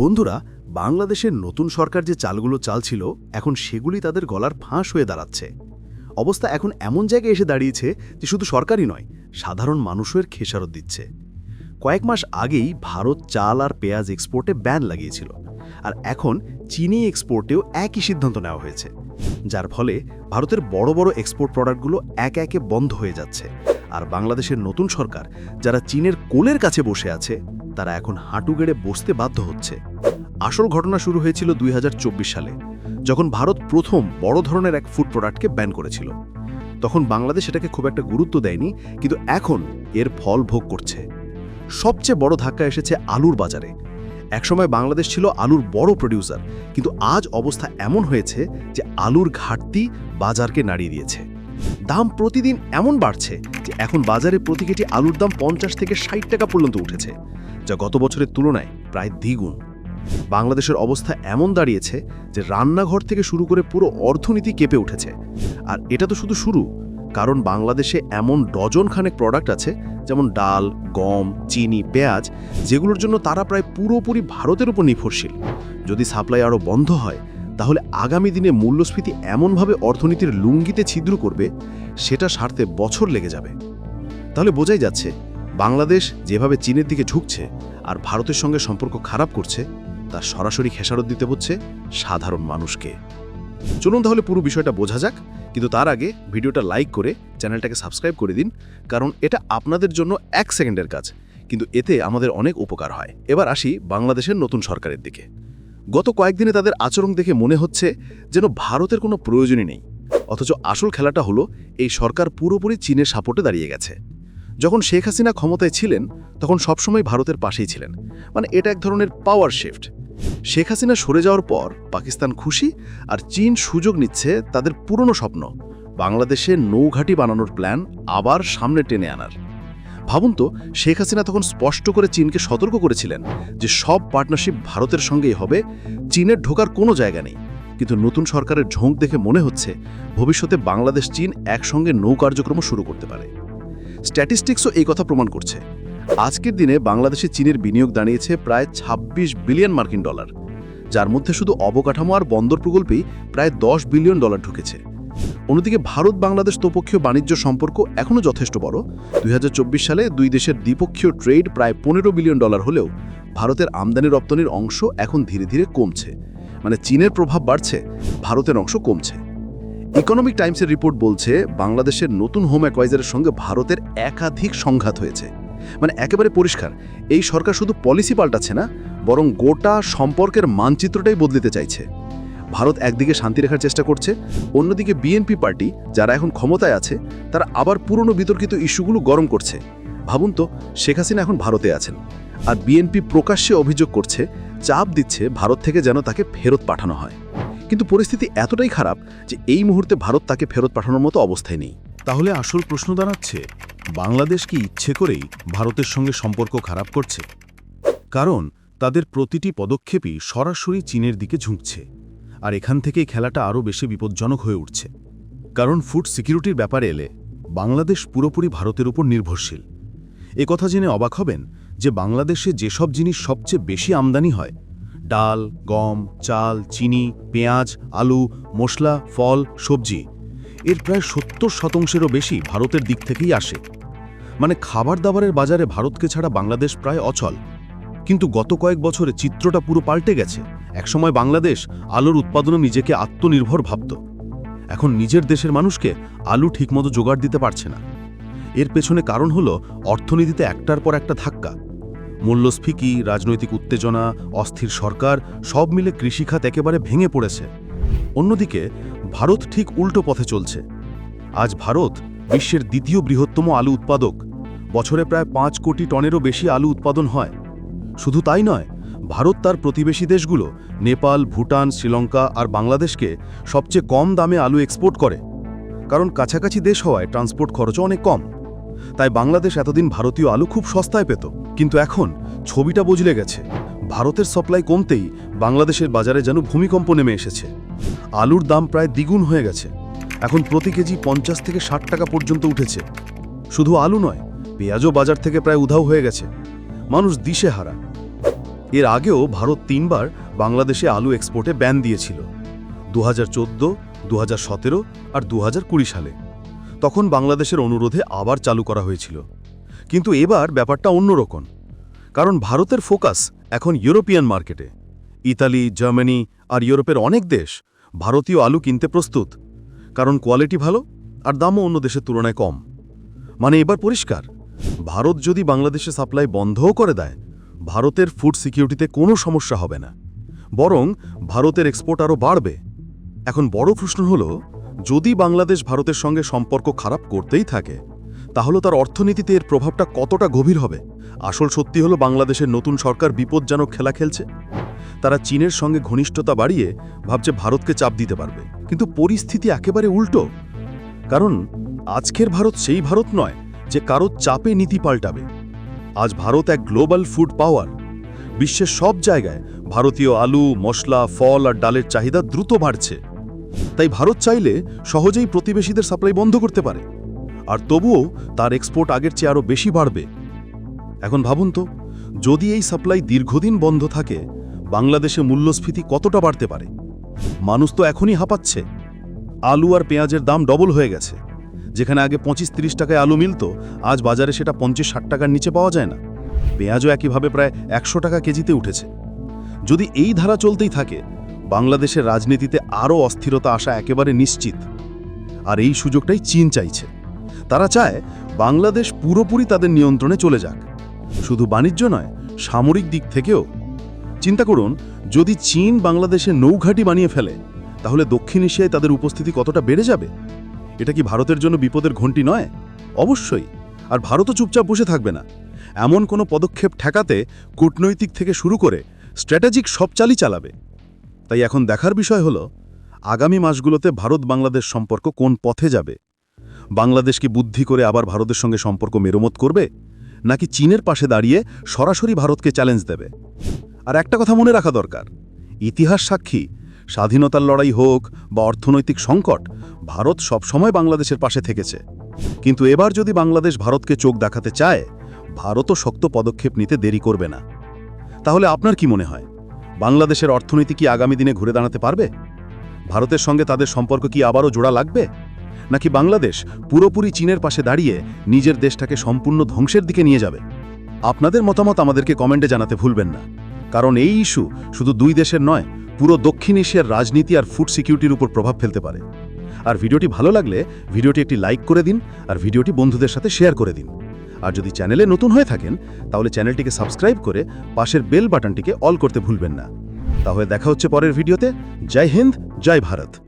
বন্ধুরা, বাংলাদেশের নতুন সরকার যে চালগুলো চালছিল, এখন সেগুলি তাদের গলার ফাঁস হয়ে দাঁড়াচ্ছে। অবস্থা এখন এমন জায়গায় এসে দাঁড়িয়েছে যে শুধু সরকারই নয়, সাধারণ মানুষের খেসারত দিচ্ছে। কয়েক মাস আগেই ভারত চাল আর পেঁয়াজ এক্সপোর্টে ব্যান লাগিয়েছিল, আর এখন চিনি এক্সপোর্টেও একই সিদ্ধান্ত নেওয়া হয়েছে, যার ফলে ভারতের বড় বড় এক্সপোর্ট প্রোডাক্টগুলো একে একে বন্ধ হয়ে যাচ্ছে। আর বাংলাদেশের নতুন সরকার যারা চীনের কোলের কাছে বসে আছে, তারা এখন হাঁটু গেড়ে বসতে বাধ্য হচ্ছে। আসল ঘটনা শুরু হয়েছিল দুই হাজার চব্বিশ সালে, যখন ভারত প্রথম বড় ধরনের এক ফুড প্রোডাক্টকে ব্যান করেছিল। তখন বাংলাদেশ এটাকে খুব একটা গুরুত্ব দেয়নি, কিন্তু এখন এর ফল ভোগ করছে। সবচেয়ে বড় ধাক্কা এসেছে আলুর বাজারে। একসময় বাংলাদেশ ছিল আলুর বড় প্রডিউসার কিন্তু আজ অবস্থা এমন হয়েছে যে আলুর ঘাটতি বাজারকে নাড়িয়ে দিয়েছে। দাম প্রতিদিন এমন বাড়ছে যে এখন বাজারে প্রতি কেজি আলুর দাম পঞ্চাশ থেকে ষাট টাকা পর্যন্ত উঠেছে, যা গত বছরের তুলনায় প্রায় দ্বিগুণ। বাংলাদেশের অবস্থা এমন দাঁড়িয়েছে যে রান্নাঘর থেকে শুরু করে পুরো অর্থনীতি কেঁপে উঠেছে। আর এটা তো শুধু শুরু, কারণ বাংলাদেশে এমন ডজন খানেক প্রোডাক্ট আছে, যেমন ডাল, গম, চিনি, পেঁয়াজ, যেগুলোর জন্য তারা প্রায় পুরোপুরি ভারতের উপর নির্ভরশীল। যদি সাপ্লাই আরও বন্ধ হয় তাহলে আগামী দিনে মূল্যস্ফীতি এমনভাবে অর্থনীতির লুঙ্গিতে ছিদ্র করবে, সেটা সারতে বছর লেগে যাবে। তাহলে বোঝাই যাচ্ছে, বাংলাদেশ যেভাবে চীনের দিকে ঝুঁকছে আর ভারতের সঙ্গে সম্পর্ক খারাপ করছে তার সরাসরি খেসারত দিতে হচ্ছে সাধারণ মানুষকে। চলুন তাহলে পুরো বিষয়টা বোঝা যাক, কিন্তু তার আগে ভিডিওটা লাইক করে চ্যানেলটাকে সাবস্ক্রাইব করে দিন, কারণ এটা আপনাদের জন্য এক সেকেন্ডের কাজ, কিন্তু এতে আমাদের অনেক উপকার হয়। এবার আসি বাংলাদেশের নতুন সরকারের দিকে। গত কয়েকদিনে তাদের আচরণ দেখে মনে হচ্ছে যেন ভারতের কোনো প্রয়োজনই নেই। অথচ আসল খেলাটা হলো, এই সরকার পুরোপুরি চীনের সাপোর্টে দাঁড়িয়ে গেছে। যখন শেখ হাসিনা ক্ষমতায় ছিলেন, তখন সবসময় ভারতের পাশেই ছিলেন। মানে এটা এক ধরনের পাওয়ার শিফট শেখ হাসিনা সরে যাওয়ার পর পাকিস্তান খুশি আর চীন সুযোগ নিচ্ছে তাদের পুরনো স্বপ্ন। বাংলাদেশে নৌঘাটি বানানোর প্ল্যান আবার সামনে টেনে আনার। ভাবুন তো, শেখ হাসিনা তখন স্পষ্ট করে চীনকে সতর্ক করেছিলেন যে সব পার্টনারশিপ ভারতের সঙ্গেই হবে, চীনের ঢোকার কোনো জায়গা নেই। কিন্তু নতুন সরকারের ঝোঁক দেখে মনে হচ্ছে ভবিষ্যতে বাংলাদেশ, চীন একসঙ্গে নৌ কার্যক্রম শুরু করতে পারে। স্ট্যাটিস্টিক্সও এই কথা প্রমাণ করছে। আজকের দিনে বাংলাদেশে চীনের বিনিয়োগ দাঁড়িয়েছে প্রায় ২৬ বিলিয়ন মার্কিন ডলার, যার মধ্যে শুধু অবকাঠামো আর বন্দর প্রকল্পেই প্রায় ১০ বিলিয়ন ডলার ঢুকেছে। অন্যদিকে ভারত বাংলাদেশ দ্বিপক্ষীয় বাণিজ্য সম্পর্ক এখনও যথেষ্ট বড়। দুই হাজার চব্বিশ সালে দুই দেশের দ্বিপক্ষীয় ট্রেড প্রায় পনেরো বিলিয়ন ডলার হলেও ভারতের আমদানি রপ্তানির অংশ এখন ধীরে ধীরে কমছে। মানে চীনের প্রভাব বাড়ছে, ভারতের অংশ কমছে। ইকোনমিক টাইমসের রিপোর্ট বলছে, বাংলাদেশের নতুন হোম অ্যাডভাইজারের সঙ্গে ভারতের একাধিক সংঘাত হয়েছে। মানে একেবারে পরিষ্কার, এই সরকার শুধু পলিসি পাল্টাচ্ছে না, বরং গোটা সম্পর্কের মানচিত্রটাই বদলিতে চাইছে। ভারত একদিকে শান্তি রেখার চেষ্টা করছে, অন্যদিকে বিএনপি পার্টি, যারা এখন ক্ষমতায় আছে, তারা আবার পুরনো বিতর্কিত ইস্যুগুলো গরম করছে। ভাবুন তো, শেখ হাসিনা এখন ভারতে আছেন। আর বিএনপি প্রকাশ্যে অভিযোগ করছে, চাপ দিচ্ছে ভারত থেকে যেন তাকে ফেরত পাঠানো হয়। কিন্তু পরিস্থিতি এতটাই খারাপ যে এই মুহূর্তে ভারত তাকে ফেরত পাঠানোর মতো অবস্থায় নেই। তাহলে আসল প্রশ্ন দাঁড়াচ্ছে, বাংলাদেশ কি ইচ্ছে করেই ভারতের সঙ্গে সম্পর্ক খারাপ করছে? কারণ তাদের প্রতিটি পদক্ষেপই সরাসরি চীনের দিকে ঝুঁকছে। আর এখান থেকেই খেলাটা আরও বেশি বিপজ্জনক হয়ে উঠছে। কারণ ফুড সিকিউরিটির ব্যাপারে এলে বাংলাদেশ পুরোপুরি ভারতের উপর নির্ভরশীল। এ কথা জেনে অবাক হবেন যে বাংলাদেশে যেসব জিনিস সবচেয়ে বেশি আমদানি হয়, ডাল, গম, চাল, চিনি, পেঁয়াজ, আলু, মশলা, ফল, সবজি, এর প্রায় সত্তর শতাংশেরও বেশি ভারতের দিক থেকেই আসে। মানে খাবার দাবারের বাজারে ভারতকে ছাড়া বাংলাদেশ প্রায় অচল। কিন্তু গত কয়েক বছরে চিত্রটা পুরো পাল্টে গেছে। একসময় বাংলাদেশ আলুর উৎপাদনে নিজেকে আত্মনির্ভর ভাবত। এখন নিজের দেশের মানুষকে আলু ঠিকমতো জোগাড় দিতে পারছে না। এর পেছনে কারণ হল অর্থনীতিতে একটার পর একটা ধাক্কা। মূল্যস্ফীতি, রাজনৈতিক উত্তেজনা, অস্থির সরকার, সব মিলে কৃষিখাত একেবারে ভেঙে পড়েছে। অন্যদিকে, ভারত ঠিক উল্টো পথে চলছে। আজ ভারত বিশ্বের দ্বিতীয় বৃহত্তম আলু উৎপাদক। বছরে প্রায় পাঁচ কোটি টনেরও বেশি আলু উৎপাদন হয়। শুধু তাই নয় ভারত তার প্রতিবেশী দেশগুলো, নেপাল, ভুটান, শ্রীলঙ্কা আর বাংলাদেশকে সবচেয়ে কম দামে আলু এক্সপোর্ট করে। কারণ কাছাকাছি দেশ হওয়ায় ট্রান্সপোর্ট খরচও অনেক কম। তাই বাংলাদেশ এতদিন ভারতীয় আলু খুব সস্তায় পেত। কিন্তু এখন ছবিটা বদলে গেছে। ভারতের সাপ্লাই কমতেই বাংলাদেশের বাজারে যেন ভূমিকম্প নেমে এসেছে। আলুর দাম প্রায় দ্বিগুণ হয়ে গেছে। এখন প্রতি কেজি পঞ্চাশ থেকে ষাট টাকা পর্যন্ত উঠেছে। শুধু আলু নয়, পেঁয়াজও বাজার থেকে প্রায় উধাও হয়ে গেছে। মানুষ দিশে দিশেহারা। এর আগেও ভারত তিনবার বাংলাদেশে আলু এক্সপোর্টে ব্যান দিয়েছিল দু হাজার চোদ্দ দু আর দু হাজার কুড়ি সালে। তখন বাংলাদেশের অনুরোধে আবার চালু করা হয়েছিল। কিন্তু এবার ব্যাপারটা অন্যরকম, কারণ ভারতের ফোকাস এখন ইউরোপিয়ান মার্কেটে ইতালি, জার্মানি আর ইউরোপের অনেক দেশ ভারতীয় আলু কিনতে প্রস্তুত, কারণ কোয়ালিটি ভালো আর দামও অন্য দেশের তুলনায় কম। মানে এবার পরিষ্কার, ভারত যদি বাংলাদেশে সাপ্লাই বন্ধও করে দেয় ভারতের ফুড সিকিউরিটিতে কোনো সমস্যা হবে না। বরং ভারতের এক্সপোর্ট আরও বাড়বে। এখন বড় প্রশ্ন হল, যদি বাংলাদেশ ভারতের সঙ্গে সম্পর্ক খারাপ করতেই থাকে, তাহলে তার অর্থনীতিতে এর প্রভাবটা কতটা গভীর হবে? আসল সত্যি হলো, বাংলাদেশের নতুন সরকার বিপজ্জনক খেলা খেলছে। তারা চীনের সঙ্গে ঘনিষ্ঠতা বাড়িয়ে ভাবছে ভারতকে চাপ দিতে পারবে। কিন্তু পরিস্থিতি একেবারে উল্টো। কারণ আজকের ভারত সেই ভারত নয়, যে কারও চাপে নীতি পাল্টাবে। আজ ভারত এক গ্লোবাল ফুড পাওয়ার। বিশ্বের সব জায়গায় ভারতীয় আলু, মশলা, ফল আর ডালের চাহিদা দ্রুত বাড়ছে। তাই ভারত চাইলে সহজেই প্রতিবেশীদের সাপ্লাই বন্ধ করতে পারে। আর তবুও তার এক্সপোর্ট আগের চেয়ে আরও বেশি বাড়বে। এখন ভাবুন তো, যদি এই সাপ্লাই দীর্ঘদিন বন্ধ থাকে, বাংলাদেশে মূল্যস্ফীতি কতটা বাড়তে পারে? মানুষ তো এখনই হাঁপাচ্ছে। আলু আর পেঁয়াজের দাম ডবল হয়ে গেছে। যেখানে আগে পঁচিশ তিরিশ টাকায় আলু মিলত, আজ বাজারে সেটা পঞ্চাশ ষাট টাকার নিচে পাওয়া যায় না। পেঁয়াজও একইভাবে প্রায় একশো টাকা কেজিতে উঠেছে। যদি এই ধারা চলতেই থাকে, বাংলাদেশের রাজনীতিতে আরও অস্থিরতা আসা একেবারে নিশ্চিত। আর এই সুযোগটাই চীন চাইছে। তারা চায় বাংলাদেশ পুরোপুরি তাদের নিয়ন্ত্রণে চলে যাক। শুধু বাণিজ্য নয়, সামরিক দিক থেকেও। চিন্তা করুন, যদি চীন বাংলাদেশে নৌঘাঁটি বানিয়ে ফেলে, তাহলে দক্ষিণ এশিয়ায় তাদের উপস্থিতি কতটা বেড়ে যাবে? এটা কি ভারতের জন্য বিপদের ঘণ্টি নয়? অবশ্যই। আর ভারতও চুপচাপ বসে থাকবে না। এমন কোনো পদক্ষেপ ঠেকাতে কূটনৈতিক থেকে শুরু করে স্ট্র্যাটেজিক সব চালই চালাবে। তাই এখন দেখার বিষয় হল, আগামী মাসগুলোতে ভারত বাংলাদেশ সম্পর্ক কোন পথে যাবে? বাংলাদেশ কি বুদ্ধি করে আবার ভারতের সঙ্গে সম্পর্ক মেরামত করবে? নাকি চীনের পাশে দাঁড়িয়ে সরাসরি ভারতকে চ্যালেঞ্জ দেবে? আর একটা কথা মনে রাখা দরকার। ইতিহাস সাক্ষী স্বাধীনতার লড়াই হোক বা অর্থনৈতিক সংকট, ভারত সবসময় বাংলাদেশের পাশে থেকেছে। কিন্তু এবার যদি বাংলাদেশ ভারতকে চোখ দেখাতে চায়, ভারতও শক্ত পদক্ষেপ নিতে দেরি করবে না। তাহলে আপনার কি মনে হয়? বাংলাদেশের অর্থনীতি কি আগামী দিনে ঘুরে দাঁড়াতে পারবে? ভারতের সঙ্গে তাদের সম্পর্ক কি আবারও জোড়া লাগবে? নাকি বাংলাদেশ পুরোপুরি চীনের পাশে দাঁড়িয়ে নিজের দেশটাকে সম্পূর্ণ ধ্বংসের দিকে নিয়ে যাবে? আপনাদের মতামত আমাদেরকে কমেন্টে জানাতে ভুলবেন না। কারণ এই ইস্যু শুধু দুই দেশের নয় পুরো দক্ষিণ এশিয়ার রাজনীতি আর ফুড সিকিউরিটির উপর প্রভাব ফেলতে পারে। আর ভিডিওটি ভালো লাগলে ভিডিওটি একটি লাইক করে দিন আর ভিডিওটি বন্ধুদের সাথে শেয়ার করে দিন। আর যদি চ্যানেলে নতুন হয়ে থাকেন, তাহলে চ্যানেলটিকে সাবস্ক্রাইব করে পাশের বেল বাটনটিকে অল করতে ভুলবেন না। তাহলে দেখা হচ্ছে পরের ভিডিওতে। জয় হিন্দ, জয় ভারত।